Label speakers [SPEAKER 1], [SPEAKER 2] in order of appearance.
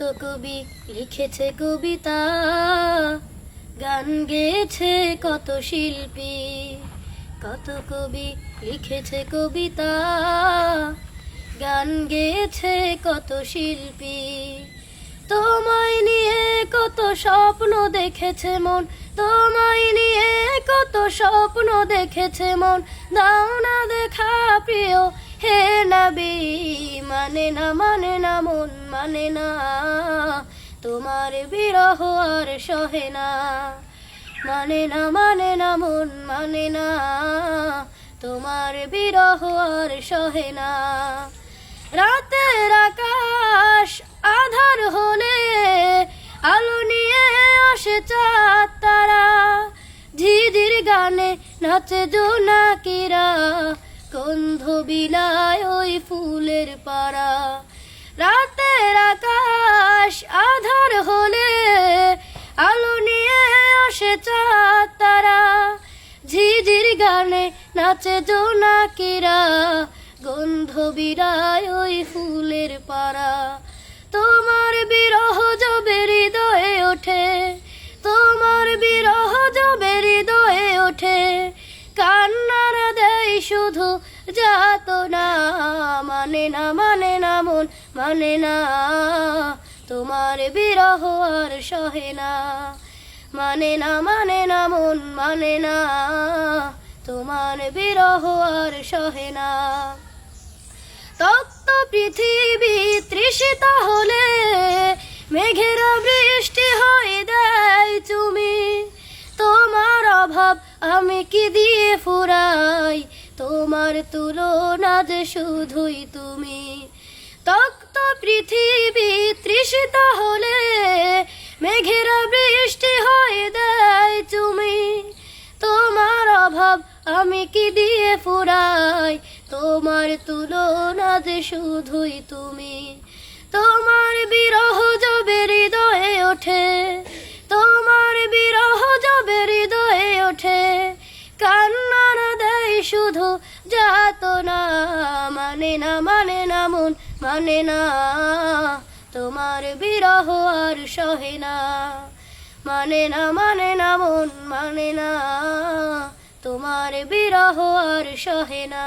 [SPEAKER 1] তো কবি লিখেছে কবিতা, গান গেয়েছে কত শিল্পী, কত কবি লিখেছে কবিতা, গান গেয়েছে কত শিল্পী। তোমায় নিয়ে কত স্বপ্ন দেখেছে মন, তোমায় নিয়ে কত স্বপ্ন দেখেছে মন। দাও না দেখা প্রিয় হে নবী। মানে না মানে না, মন মানে না। তোমার বিরহ আর সহে না। মানে না মানে না, মন মানে না। তোমার বিরহ আর সহে না। রাতের আকাশ আধার হলে আলো নিয়ে আসে চাঁদ তারা। ঝিঝির গানে নাচে জোনাকিরা গন্ধ বিলায় ওই ফুলের পাড়া। রাতের আকাশ আধার হলে আলো নিয়ে আসে চাঁদ তারা। ঝিঝির গানে নাচে জোনাকিরা, গন্ধ বিরায় ওই ফুলের পাড়া। শুধু যাত না মানে না মানে না মন মানে না, তোমার বিরহ আর সহে না। মানে না মানে না মন মানে না, তোমার বিরহ আর সহে না। তপ্ত পৃথিবী তৃষিত হলে, মেঘেরা বৃষ্টি হয়ে দেয় তুমি তোমার অভাব আমি কি দিয়ে ফুরাই? তোমার তুলনা যে শুধুই তুমি। তক্ত পৃথিবী তৃষিত হলে, মেঘেরা বৃষ্টি হয়ে দেয় তুমি। তোমার অভাব আমি কি দিয়ে ফুরাই? তোমার তুলনা যে শুধুই তুমি। তোমার বিরহ যবে শুধু যাত না মানে না মানে না মন মানে না, তোমার বিরহ আর সহে না। মানে না মানে না মন মানে না, তোমার বিরহ আর সহে না।